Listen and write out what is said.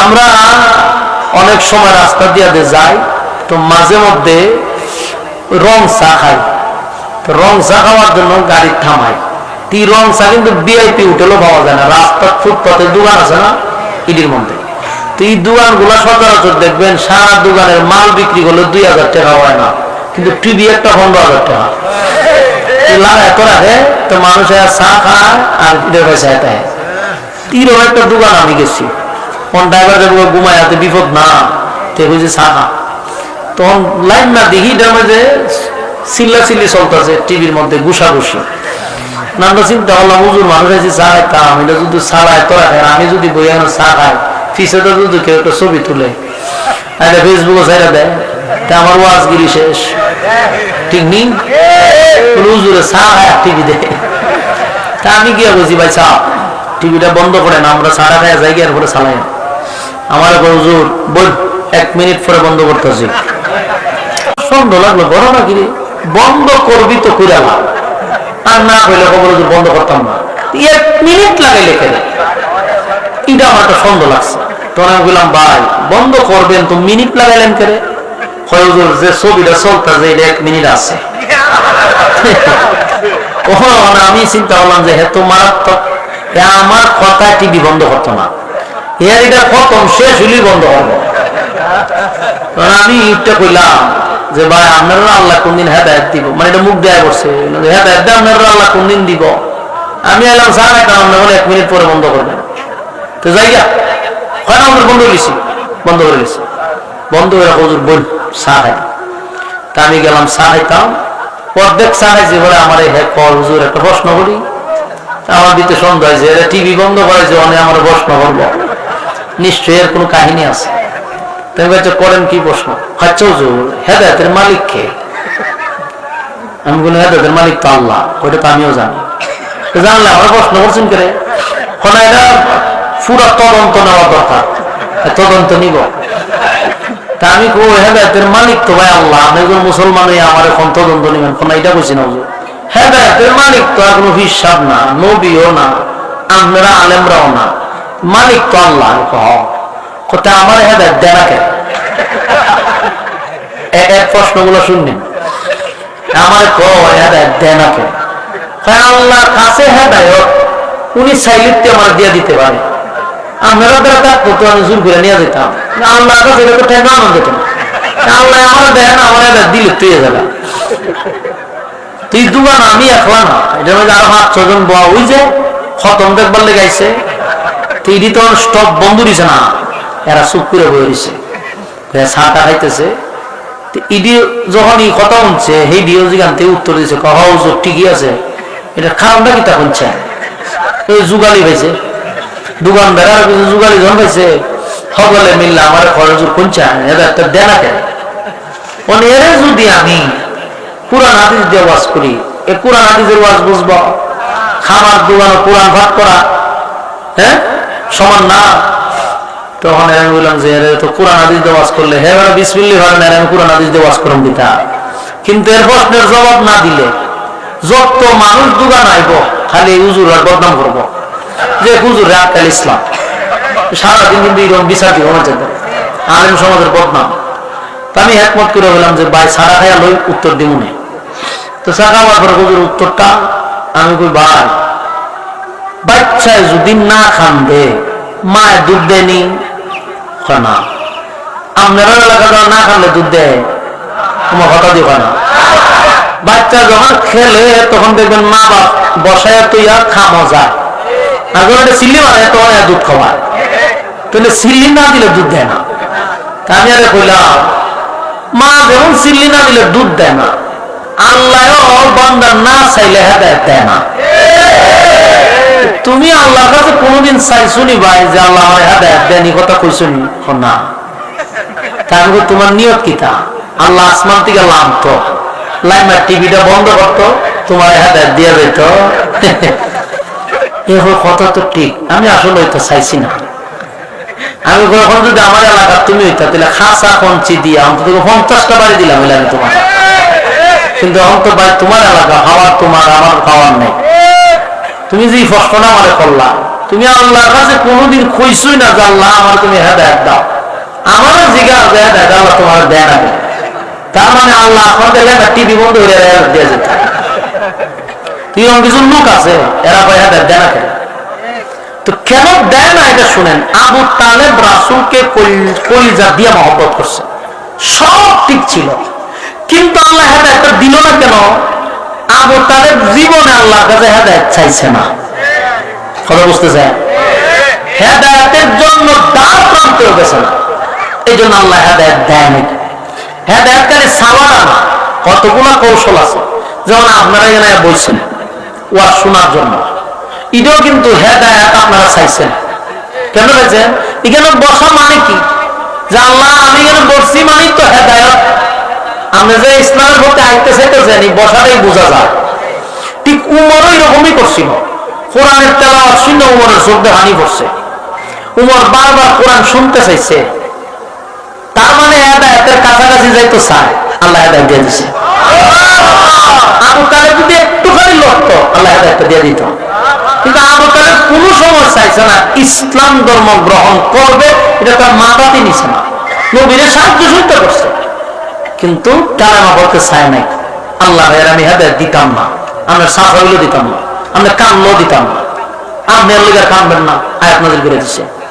আমরা অনেক সময় রাস্তা দিয়ে যাই, তো মাঝে মধ্যে রং চা খাই। তো রং চা খাওয়ার জন্য গাড়ি থামাই। তি রং চা কিন্তু বিআইপি হোটেলও পাওয়া যায় না। রাস্তার ফুটপাতের দোকান আছে না ইডির মধ্যে। তো এই দোকানগুলো সচরাচর দেখবেন সারা দোকানের মাল বিক্রি করলে দুই হাজার টাকা হয় না। কিন্তু টিভি একটা পনেরো হাজার টাকা। এত রাখে তো মানুষ চা খায় আর পয়সা একটা দোকান আমি গেছি। কোন ড্রাইভার দেখব ঘুমায় হাতে বিপদ না। তে চা খা তখন লাইন না দেখি মধ্যে চিল্লা চিল্লি চলতেছে টিভির মধ্যে ঘুষা ঘুষি নান্দা চিন্তা করলাম, হুজুর, মানুষ আছে চা খাইতাম এটা যদি ছাড়ায়, তোরা খায় আমি যদি বই আনো চা খাই ফিসে যদি কেউ একটা ছবি তুলে এটা ফেসবুকে ছাইরা দেয়। তা আমার ওয়াজগিরি শেষ। ঠিক নেই? হুজুরে চা খায় টিভি দেখে তা আমি গিয়ে বলছি, ভাই চা টিভিটা বন্ধ করেন আমরা সারা খায় যাই গিয়ে পরে চালাই আমার হুজুর বল, এক মিনিট পরে বন্ধ করতেছি। সন্দেহ লাগল, বড় না কিরে বন্ধ করবি তো করে লাভ। আর না হইলে খবর বন্ধ করতাম না। এক মিনিট লাগে লেখে এটা আমার একটা সন্দেহ লাগছে। তখন আমি বললাম, ভাই, বন্ধ করবেন তো মিনিট লাগাইলেন করে হুজুর, যে ছবিটা চলতেছে, এটা এক মিনিট আছে। ওখানে আমি চিন্তা করলাম যে হেতু মারাত্মক। আমার কথা টিভি বন্ধ করতো না। এটা খতম, শেষ হলেই বন্ধ করব তখন আমি ইটটা কইলাম যে, ভাই আপনারা আল্লাহ কোনদিন হেদায়ত দিব? মানে এটা মুখ দেয়া করছে। হেদায়ত দেয় আপনারা আল্লাহ কোনদিন দিব? আমি এলাম একটা আমরা বলে এক মিনিট পরে বন্ধ করবেন। তো যাই হয় না আমাদের বন্ধ করেছি বন্ধ করে গেছি বন্ধ করে হজুর বল চা তা আমি গেলাম চা খাইতাম অর্ধেক চা খাইছি বলে আমার এই কল হুজুর একটা প্রশ্ন করি। আমার দিতে সন্দেহ হয়েছে এটা টিভি বন্ধ করেছে অনেক আমার প্রশ্ন করব। নিশ্চয়ই এর কোনো কাহিনী আছে। তুমি বলছো, করেন কি প্রশ্ন? হেদায়তের মালিক কে? আমি বলি হেদায়তের মালিক তো আল্লাহ, ওইটা তো আমিও জানি। জানলে আমার প্রশ্ন করছেন কে এটা পুরো তদন্ত নেওয়া দরকার। তদন্ত নিব। তা আমি কো হেদায়তের মালিক তো ভাই আল্লাহ, আমি মুসলমান আমার এখন তদন্ত নিবেন। কোন এটা কইছি না হেদায়তের মালিক তো আর কোনো হিসাব না, নবীও না আমরা আলেমরাও না। মালিক তো আল্লাহ কোথায় আমার হেদায়ত দেয় না কেন এক প্রশ্নগুলো শুনলেন আমার হেদায়ত কেন আল্লাহর কাছে হেদায়ত, উনি আমার দিয়ে দিতে পারে। তো আমি জোর করে নিয়ে আল্লাহ আমার আমার দিলে তুই আমি একলা না। আরও ছজন বয়া ওই যে খতম দেখবার লেগে আইছে তুই তো স্টপ বন্ধ দিছে না। এরা চুপ করে বয়ে দিছে চাটা খাইতেছে। তো ইডি যখন ই কথা শুনছে, সেই ডিও যেখান থেকে উত্তর দিছে কহ হুজুর, ঠিকই আছে। এটা কারণটা কি তখন চায় এই যুগালি পাইছে। দোকানদার আর কিছু যুগালি যখন পাইছে। সকলে মিললে আমার খরচ কোন চায় এটা একটা দেনা কেন মানে এরে যদি আমি কোরআন হাদিস দিয়ে ওয়াজ করি, এ কোরআন হাদিসের ওয়াজ বুঝব। খাবার দোকানে কোরআন ভাত করা। হ্যাঁ? সমান না। তখন আমি বললাম যে তো কোরআন হাদিস দিয়ে ওয়াজ করলে? হ্যাঁ বিসমিল্লি ভালো না আমি কোরআন হাদিস দিয়ে ওয়াজ করলাম দিতা কিন্তু এর প্রশ্নের জবাব না দিলে যত মানুষ দুগান আইব, খালি হুজুর আর বদনাম করব। যে হুজুর আকাল ইসলাম। সারাদিন কিন্তু এরকম বিচার দিব আমার আলেম সমাজের বদনাম। তা আমি একমত করে বললাম যে, ভাই সারা খাইয়া লই, উত্তর দিব না। তো সারা আমার হুজুর উত্তরটা আমি কই, ভাই বাচ্চায় যদি না খান দে মায়ের দুধ দেয়নি? হয় না আপনারা এলাকাটা না খালে দুধ দেয়? তোমার কথা দিব না। বাচ্চা যখন খেলে, তখন দেখবেন মা বাপ বসায় তুই আর খা মজা। আর যখন এটা সিল্লি মারে তখন দুধ খাওয়ায়। তাহলে সিল্লি না দিলে দুধ দেয় না। তা আমি আরে কইলাম, মা যেমন সিল্লি না দিলে দুধ দেয় না আল্লাহ বান্দা না চাইলে হেদায়ত দেয় না। তুমি আল্লাহর কাছে কোনোদিন চাইছনি ভাই যে আল্লাহ দেয়নি কথা কইছো না। তার তোমার নিয়ত কিতা আল্লাহ আসমান থেকে লামতো লাইমার টিভিটা বন্ধ তোমার যেত কথা তো ঠিক, আমি আসলে হয়তো চাইছি না। আমি কখন যদি আমার এলাকার তুমি হইতা, তাহলে খাসা কঞ্চি দিয়ে অন্তত পঞ্চাশটা বাড়ি দিলাম তোমার। কিন্তু এখন ভাই তোমার এলাকা খাওয়ার তোমার, আমার খাওয়ার নেই। তুমি যে প্রশ্নটা আমারে করলা, তুমি আল্লাহর কাছে কোনোদিন খুঁজছই না যে আল্লাহ আমার তুমি হেদায়ত দাও। আমার দেয় দেয় আল্লাহ তোমার দেয় না তার মানে আল্লাহ আপনাদের লেখা টিভি বন্ধ করে দিয়ে যেত কিছু লোক আছে, এরা কয় হেদায়ত তো কেন দেয় না এটা শুনেন? আবু তালেব রাসুলকে কলিজা দিয়ে মহব্বত করছে। সব ঠিক ছিল। কিন্তু আল্লাহ হেদায়তটা দিল না কেন? আবু তালেব জীবনে আল্লাহর কাছে হেদায়ত চাইছে না। কথা বুঝতেছে হেদায়তের জন্য দ্বার প্রান্তেও গেছে না। এই জন্য আল্লাহ হেদায়ত হেদায়তকারী সাওয়ারা না কতগুলো কৌশল আছে। যেমন আপনারা এখানে বলছেন ওয়া শোনার জন্য। এটাও কিন্তু হেদায়াত আপনারা চাইছেন। কেন চাইছেন? এখানে বসা মানে কি? যে আল্লাহ আমি এখানে বসছি মানে তো হেদায়ত। আমি যে ইসলামের মধ্যে আইতে চাইতেছেন জানি, বসাটাই বোঝা যায়। ঠিক উমরও এরকমই করছিল। কোরআনের তেলাওয়াত শুনে উমরের চোখ হানি করছে উমর বারবার কোরআন শুনতে চাইছে। তার মানে হেদায়তের কাছাকাছি যাইতো চায়। আল্লাহ হেদায়ত দিয়ে দিছে। আবু যদি একটুখানি লড়তো, আল্লাহ হেদায়তটা দিয়ে দিত। কিন্তু আবু তালেব কোনো সময় চাইছে না, ইসলাম ধর্ম গ্রহণ করবে, এটা তার মাথাতে নিছে না। নবীরে সাহায্য শুনতে করছে। কিন্তু কালেমা বলতে চায় নাই। আল্লাহ ভাইয়ের আমি হেদায়ত দিতাম না। আমরা সাফাগুলো দিতাম না। আমরা কান্ন দিতাম না। আপনি আল্লাহ কানবেন না, আয়াত নজর করে দিচ্ছে